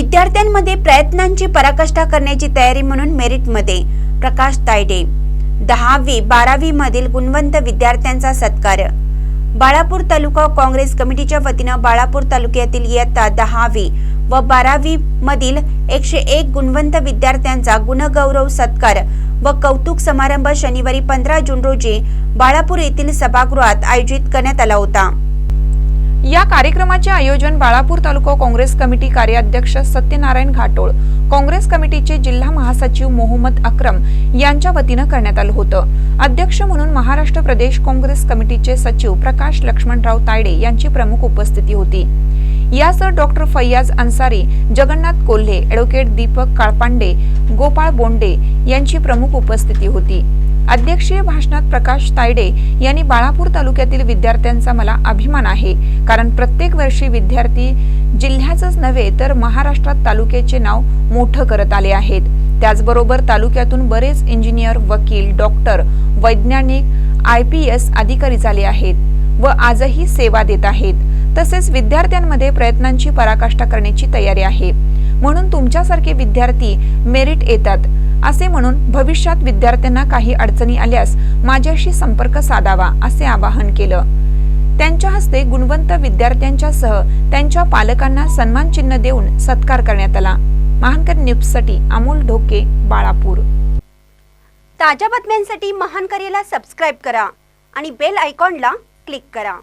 विद्यार्थ्यांमध्ये प्रयत्नांची पराकाष्ठा करण्याची तयारी म्हणून मेरिटमध्ये प्रकाश तायडे. दहावी बारावी मधील गुणवंत विद्यार्थ्यांचा सत्कार. बाळापूर तालुका काँग्रेस कमिटीच्या वतीनं बाळापूर तालुक्यातील इयत्ता दहावी व बारावी मधील एकशे एक गुणवंत विद्यार्थ्यांचा गुणगौरव सत्कार व कौतुक समारंभ शनिवारी पंधरा जून रोजी बाळापूर येथील सभागृहात आयोजित करण्यात आला होता. या कार्यक्रमाचे आयोजन बाळापूर तालुका काँग्रेस कमिटी कार्याध्यक्ष सत्यनारायण घाटोळ काँग्रेस कमिटीचे जिल्हा महासचिव मोहम्मद अक्रम यांच्या वतीनं करण्यात आलं होतं. अध्यक्ष म्हणून महाराष्ट्र प्रदेश काँग्रेस कमिटीचे सचिव प्रकाश लक्ष्मणराव तायडे यांची प्रमुख उपस्थिती होती. यासह डॉक्टर फैयाज अन्सारी जगन्नाथ कोल्हे ॲडव्होकेट दीपक काळपांडे गोपाळ बोंडे यांची प्रमुख उपस्थिती होती. अध्यक्षीय भाषणात प्रकाश तायडे यांनी बाळापूर तालुक्यातील विद्यार्थ्यांचा मला अभिमान आहे. कारण प्रत्येक वर्षी विद्यार्थी जिल्ह्याचंच नव्हे तर महाराष्ट्रात तालुक्याचे नाव मोठं करत आले आहेत. त्याचबरोबर तालुक्यातून बरेच इंजिनियर वकील डॉक्टर वैज्ञानिक आय पी एस अधिकारी झाले आहेत व आजही सेवा देत आहेत. तसेच विद्यार्थ्यांमध्ये प्रयत्नांची पराकाष्ठा करण्याची तयारी आहे. म्हणून तुमच्यासारखे विद्यार्थी मेरिट येतात. असे म्हणून भविष्यात विद्यार्थ्यांना काही अडचणी आल्यास माझ्याशी संपर्क साधावा असे आवाहन केलं. त्यांच्या हस्ते गुणवंत विद्यार्थ्यांच्या सह त्यांच्या पालकांना सन्मान चिन्ह देऊन सत्कार करण्यात आला. महानकर न्यूजसाठी अमोल ढोके बाळापूर. ताज्या बातम्यांसाठी महानकरेला सबस्क्राईब करा आणि बेल आयकॉनला क्लिक करा.